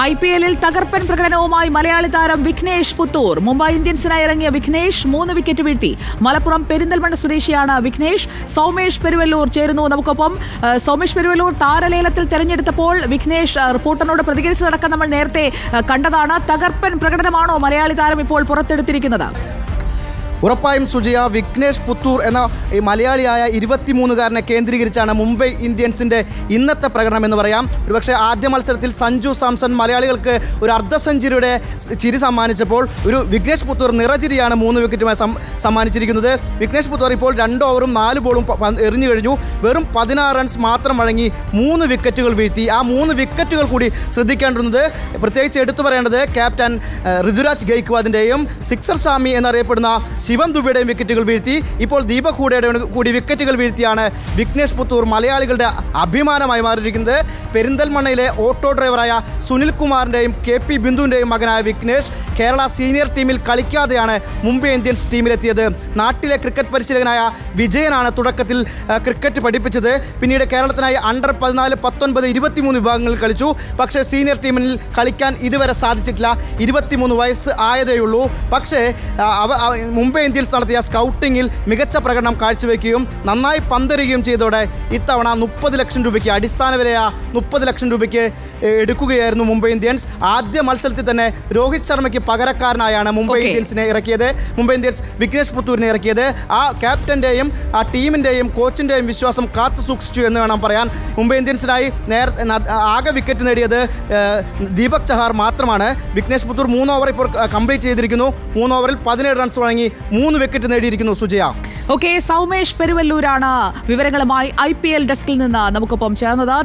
I P എല്ലിൽ തകർപ്പൻ പ്രകടനവുമായി മലയാളി താരം വിഘ്നേഷ് പുത്തൂർ. മുംബൈ ഇന്ത്യൻസിനായി ഇറങ്ങിയ വിഘ്നേഷ് മൂന്ന് വിക്കറ്റ് വീഴ്ത്തി. മലപ്പുറം പെരിന്തൽമണ്ണ സ്വദേശിയാണ് വിഘ്നേഷ്. സൗമേഷ് പെരുവല്ലൂർ ചേരുന്നു നമുക്കൊപ്പം. സൗമേഷ് പെരുവല്ലൂർ താരലേലത്തിൽ തെരഞ്ഞെടുത്തപ്പോൾ വിഘ്നേഷ് റിപ്പോർട്ടറിനോട് പ്രതികരിച്ചതടക്കം നമ്മൾ നേരത്തെ കണ്ടതാണ്. തകർപ്പൻ പ്രകടനമാണോ മലയാളി താരം ഇപ്പോൾ പുറത്തെടുത്തിരിക്കുന്നത്? ഉറപ്പായും സുജയ വിഘ്നേഷ് പുത്തൂർ എന്ന ഈ മലയാളിയായ ഇരുപത്തിമൂന്നുകാരനെ കേന്ദ്രീകരിച്ചാണ് മുംബൈ ഇന്ത്യൻസിന്റെ ഇന്നത്തെ പ്രകടനം എന്ന് പറയാം. ഒരുപക്ഷെ ആദ്യ മത്സരത്തിൽ സഞ്ജു സാംസൺ മലയാളികൾക്ക് ഒരു അർദ്ധ സെഞ്ചുറിയുടെ ചിരി സമ്മാനിച്ചപ്പോൾ ഒരു വിഘ്നേഷ് പുത്തൂർ നിറചിരിയാണ് മൂന്ന് വിക്കറ്റുമായി സമ്മാനിച്ചിരിക്കുന്നത്. വിഘ്നേഷ് പുത്തൂർ ഇപ്പോൾ രണ്ട് ഓവറും നാല് ബോളും എറിഞ്ഞു കഴിഞ്ഞു. വെറും പതിനാറ് റൺസ് മാത്രം വഴങ്ങി മൂന്ന് വിക്കറ്റുകൾ വീഴ്ത്തി. ആ മൂന്ന് വിക്കറ്റുകൾ കൂടി ശ്രദ്ധിക്കേണ്ടുന്നത് പ്രത്യേകിച്ച് എടുത്തു പറയേണ്ടത് ക്യാപ്റ്റൻ ഋതുരാജ് ഗെയ്ക്വാദിന്റെയും സിക്സർ സ്വാമി എന്നറിയപ്പെടുന്ന ശിവം ദുബിയുടെയും വിക്കറ്റുകൾ വീഴ്ത്തി. ഇപ്പോൾ ദീപക് ഹൂഡയുടെ കൂടി വിക്കറ്റുകൾ വീഴ്ത്തിയാണ് വിഘ്നേഷ് പുത്തൂർ മലയാളികളുടെ അഭിമാനമായി മാറിയിരിക്കുന്നത്. പെരിന്തൽമണ്ണയിലെ ഓട്ടോ ഡ്രൈവറായ സുനിൽ കുമാറിന്റെയും കെ പി ബിന്ദുവിന്റെയും മകനായ വിഘ്നേഷ് കേരള സീനിയർ ടീമിൽ കളിക്കാതെയാണ് മുംബൈ ഇന്ത്യൻസ് ടീമിലെത്തിയത്. നാട്ടിലെ ക്രിക്കറ്റ് പരിശീലകനായ വിജയനാണ് തുടക്കത്തിൽ ക്രിക്കറ്റ് പഠിപ്പിച്ചത്. പിന്നീട് കേരളത്തിനായി അണ്ടർ പതിനാല് പത്തൊൻപത് ഇരുപത്തിമൂന്ന് വിഭാഗങ്ങളിൽ കളിച്ചു. പക്ഷേ സീനിയർ ടീമിൽ കളിക്കാൻ ഇതുവരെ സാധിച്ചിട്ടില്ല. ഇരുപത്തിമൂന്ന് വയസ്സ് ആയതേയുള്ളൂ പക്ഷേ മുംബൈ ഇന്ത്യൻസ് നടത്തിയ സ്കൗട്ടിങ്ങിൽ മികച്ച പ്രകടനം കാഴ്ചവെക്കുകയും നന്നായി പന്തെറിയുകയും ചെയ്തതോടെ ഇത്തവണ മുപ്പത് ലക്ഷം രൂപയ്ക്ക് അടിസ്ഥാന വിലയ മുപ്പത് ലക്ഷം രൂപയ്ക്ക് എടുക്കുകയായിരുന്നു മുംബൈ ഇന്ത്യൻസ്. ആദ്യ മത്സരത്തിൽ തന്നെ രോഹിത് ശർമ്മയ്ക്ക് പകരക്കാരനായാണ് മുംബൈ ഇന്ത്യൻസിനെ ഇറക്കിയത്. മുംബൈ ഇന്ത്യൻസ് വിഘ്നേഷ് പുത്തൂരിനെ ഇറക്കിയത്. ആ ക്യാപ്റ്റന്റെയും ആ ടീമിന്റെയും കോച്ചിന്റെയും വിശ്വാസം കാത്തു സൂക്ഷിച്ചു എന്ന് വേണം പറയാൻ. മുംബൈ ഇന്ത്യൻസിനായി നേർ ആകെ വിക്കറ്റ് നേടിയത് ദീപക് ചഹാർ മാത്രമാണ്. വിഘ്നേഷ് പുത്തൂർ മൂന്ന് ഓവർ ഇപ്പോൾ കംപ്ലീറ്റ് ചെയ്തിരിക്കുന്നു. മൂന്ന് ഓവറിൽ പതിനേഴ് റൺസ് വഴങ്ങി മൂന്ന് വിക്കറ്റ് നേടിയിരിക്കുന്നു സുജയ. ഓക്കെ സൗമേഷ് പെരുവല്ലൂരാണ് വിവരങ്ങളുമായി ഐ പി എൽ ഡെസ്കിൽ നിന്ന് നമുക്കൊപ്പം ചേർന്നത്.